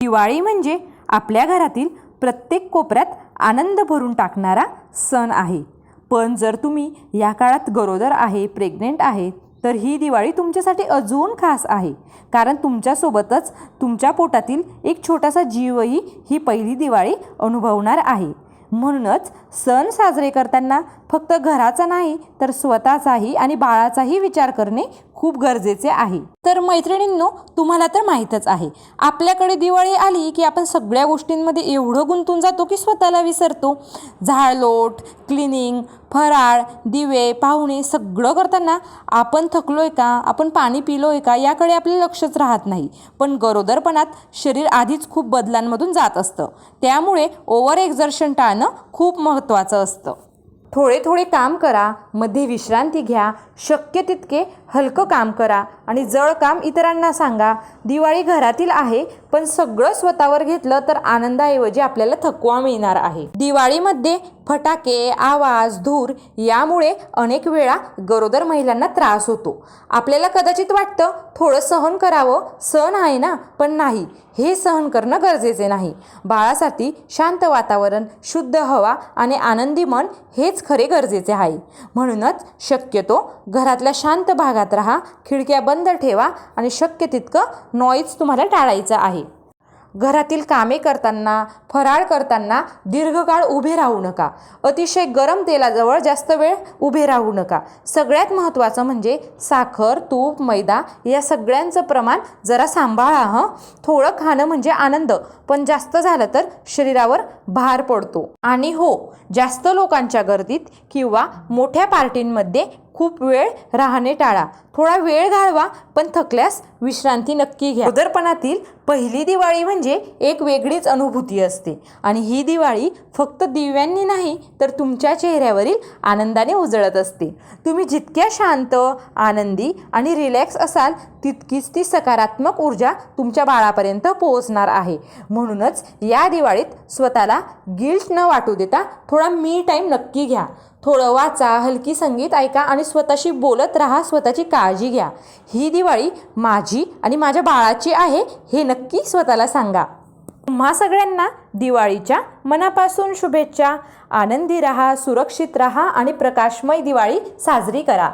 दिवाळी म्हणजे आपल्या घरातील प्रत्येक कोपऱ्यात आनंद भरून टाकणारा सण आहे. पण जर तुम्ही या काळात गरोदर आहे प्रेग्नेंट आहे तर ही दिवाळी तुमच्यासाठी अजून खास आहे. कारण तुमच्यासोबतच तुमच्या पोटातील एक छोटासा जीवही ही पहिली दिवाळी अनुभवणार आहे. म्हणूनच सण साजरे करताना फक्त घराचा नाही तर स्वतःचाही आणि बाळाचाही विचार करणे खूप गरजेचे आहे. तर मैत्रिणींनो तुम्हाला तर माहीतच आहे. आपल्याकडे दिवाळी आली की आपण सगळ्या गोष्टींमध्ये एवढं गुंतून जातो की स्वतःला विसरतो. झाडलोट क्लिनिंग फराळ दिवे पाहुणे सगळं करताना आपण थकलोय का? आपण पाणी पिलोय का? याकडे आपले लक्षच राहत नाही. पण गरोदरपणात शरीर आधीच खूप बदलांमधून जात असतं. त्यामुळे ओव्हर एक्झर्शन टाळणं खूप महत्त्वाचं असतं. थोडे थोडे काम करा मध्ये विश्रांती घ्या शक्य तितके हलकं काम करा आणि जड काम इतरांना सांगा. दिवाळी घरातील आहे पण सगळं स्वतःवर घेतलं तर आनंदाऐवजी आपल्याला थकवा मिळणार आहे. दिवाळीमध्ये फटाके आवाज धूर यामुळे अनेक वेळा गरोदर महिलांना त्रास होतो. आपल्याला कदाचित वाटतं थोडं सहन करावं. सण आहे ना पण नाही. हे सहन करणं गरजेचे नाही. बाळासाठी शांत वातावरण शुद्ध हवा आणि आनंदी मन हेच खरे गरजेचे आहे. म्हणूनच शक्यतो घरातल्या शांत भागात राहा खिडक्या बंद ठेवा आणि शक्य तितकं नॉईज तुम्हाला टाळायचं आहे. घरातील कामे करताना फराळ करताना दीर्घकाळ उभे राहू नका. अतिशय गरम तेलाजवळ जास्त वेळ उभे राहू नका. सगळ्यात महत्त्वाचं म्हणजे साखर तूप मैदा या सगळ्यांचं प्रमाण जरा सांभाळा हं. थोडं खाणं म्हणजे आनंद पण जास्त झालं तर शरीरावर भार पडतो. आणि हो जास्त लोकांच्या गर्दीत किंवा मोठ्या पार्टींमध्ये खूप वेळ राहणे टाळा. थोडा वेळ घालवा पण थकल्यास विश्रांती नक्की घ्या. उदरपणातील पहिली दिवाळी म्हणजे एक वेगळीच अनुभूती असते. आणि ही दिवाळी फक्त दिव्यांनी नाही तर तुमच्या चेहऱ्यावरील आनंदाने उजळत असते. तुम्ही जितक्या शांत आनंदी आणि रिलॅक्स असाल तितकीच ती सकारात्मक ऊर्जा तुमच्या बाळापर्यंत पोहोचणार आहे. म्हणूनच या दिवाळीत स्वतःला गिल्ट न वाटू देता थोडा मी टाईम नक्की घ्या. थोडं वाचा हलकी संगीत ऐका आणि स्वतःशी बोलत राहा स्वतःची काळजी घ्या. ही दिवाळी माझी आणि माझ्या बाळाची आहे हे नक्की स्वतःला सांगा. तुम्हा सगळ्यांना दिवाळीच्या मनापासून शुभेच्छा. आनंदी राहा सुरक्षित राहा आणि प्रकाशमय दिवाळी साजरी करा.